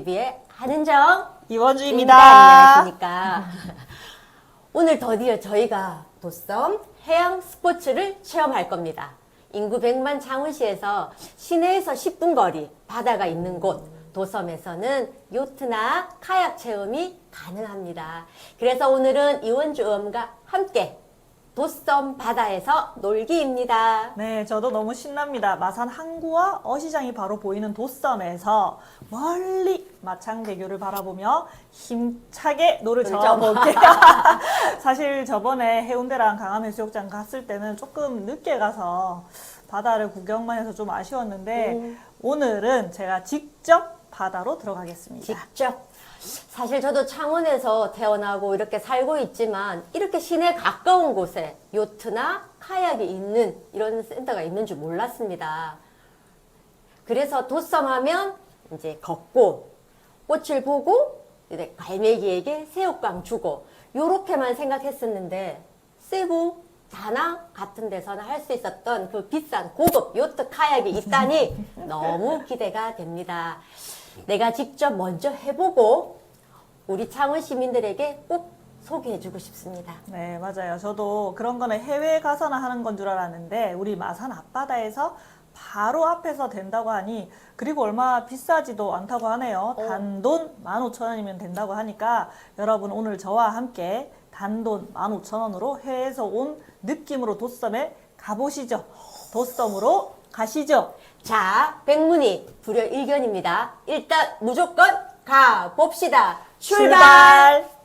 TV의 한은정 이원주입니다. 안녕하십니까. 오늘 드디어 저희가 도섬 해양 스포츠를 체험할 겁니다. 인구 100만 창원시에서 시내에서 10분 거리 바다가 있는 곳 도섬에서는 요트나 카약 체험이 가능합니다. 그래서 오늘은 이원주 의원과 함께 도섬 바다에서 놀기입니다. 네, 저도 너무 신납니다. 마산 항구와 어시장이 바로 보이는 도섬에서 멀리 마창대교를 바라보며 힘차게 노를 저어볼게요. 사실 저번에 해운대랑 강암해수욕장 갔을 때는 조금 늦게 가서 바다를 구경만 해서 좀 아쉬웠는데 음. 오늘은 제가 직접 바다로 들어가겠습니다. 직접. 사실 저도 창원에서 태어나고 이렇게 살고 있지만 이렇게 시내 가까운 곳에 요트나 카약이 있는 이런 센터가 있는 줄 몰랐습니다. 그래서 도섬하면 이제 걷고 꽃을 보고 이제 갈매기에게 새우깡 주고 요렇게만 생각했었는데 세부 다낭 같은 데서는 할 수 있었던 그 비싼 고급 요트 카약이 있다니 너무 기대가 됩니다. 내가 직접 먼저 해보고 우리 창원 시민들에게 꼭 소개해주고 싶습니다. 네, 맞아요. 저도 그런 거는 해외에 가서나 하는 건 줄 알았는데 우리 마산 앞바다에서 바로 앞에서 된다고 하니 그리고 얼마 비싸지도 않다고 하네요. 어. 단돈 15,000원이면 된다고 하니까 여러분 오늘 저와 함께 단돈 15,000원으로 해외에서 온 느낌으로 도섬에 가보시죠. 도섬으로 가시죠. 자, 백문이 불여 일견입니다. 일단 무조건 가봅시다. 출발!